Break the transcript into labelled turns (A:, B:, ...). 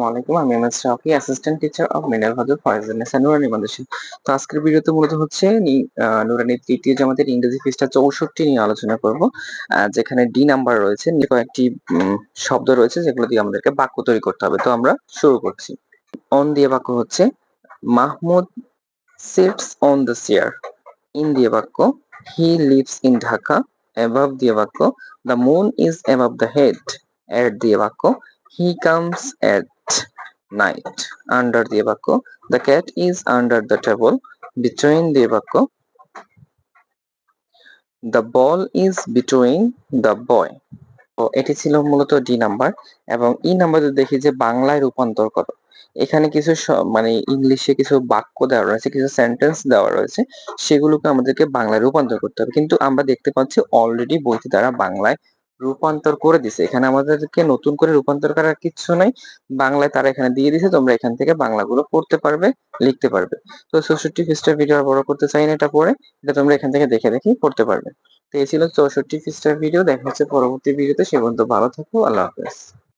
A: ওয়ালাইকুম আমি assistant teacher of নুরানি তো আজকের মূলত হচ্ছে তৃতীয় ইংরেজি চৌষট্টি নিয়ে আলোচনা যেখানে ডি নাম্বার রয়েছে কয়েকটি শব্দ রয়েছে, যেগুলো দিয়ে আমাদেরকে বাক্য তৈরি করতে হবে। তো আমরা শুরু করছি। অন দিয়ে বাক্য হচ্ছে, Mahmud sits on the chair in দিয়ে বাক্য he lives in Dhaka above দিয়ে বাক্য the moon is above the head at দিয়ে বাক্য he comes at night under দিয়ে বাক্য the cat is under the table between দিয়ে বাক্য the ball is between the boy তো এটি ছিল মূলত ডি নাম্বার এবং ই নাম্বারে দেখি যে বাংলায় রূপান্তর করো। এখানে কিছু মানে ইংলিশে কিছু বাক্য দেওয়া রয়েছে, কিছু সেন্টেন্স দেওয়া রয়েছে, সেগুলোকে আমাদেরকে বাংলায় রূপান্তর করতে হবে। কিন্তু আমরা দেখতে পাচ্ছি অলরেডি বইটি তারা বাংলায় রূপান্তর করে দিছে। এখানে আমাদেরকে নতুন করে রূপান্তর করার কিছু নাই। বাংলায় তারা এখানে দিয়ে দিছে, তোমরা এখান থেকে বাংলাগুলো পড়তে পারবে, লিখতে পারবে। তো চৌষট্টি পৃষ্ঠার ভিডিও আর বড় করতে চাই না এটা পড়ে, এটা তোমরা এখান থেকে দেখে দেখেই পড়তে পারবে। তো এই ছিল চৌষট্টি পৃষ্ঠার ভিডিও দেখা হচ্ছে পরবর্তী ভিডিওতে সে পর্যন্ত ভালো থাকো, আল্লাহ হাফেজ।